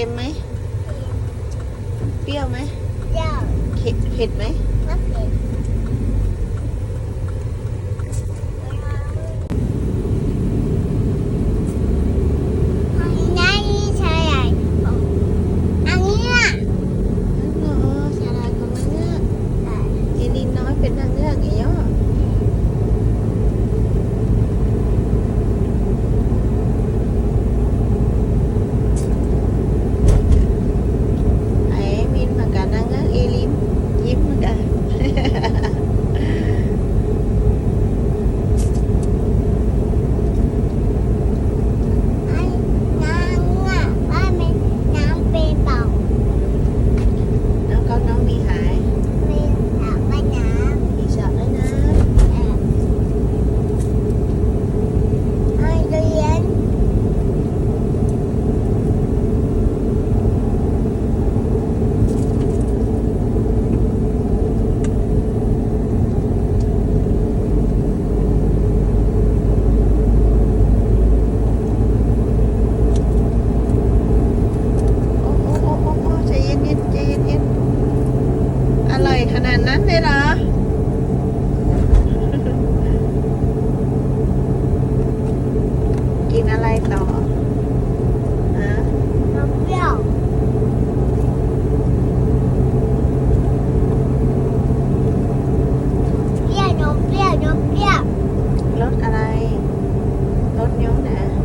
ค็มไหม เปรี้ยวไหมเปรี้ยวเผ็ดไหมไม่เผ็ด ต่อฮะน้เปรี้ยวเรเปรี้ยวนมเปรี้ยรสอะไรรสยมนะ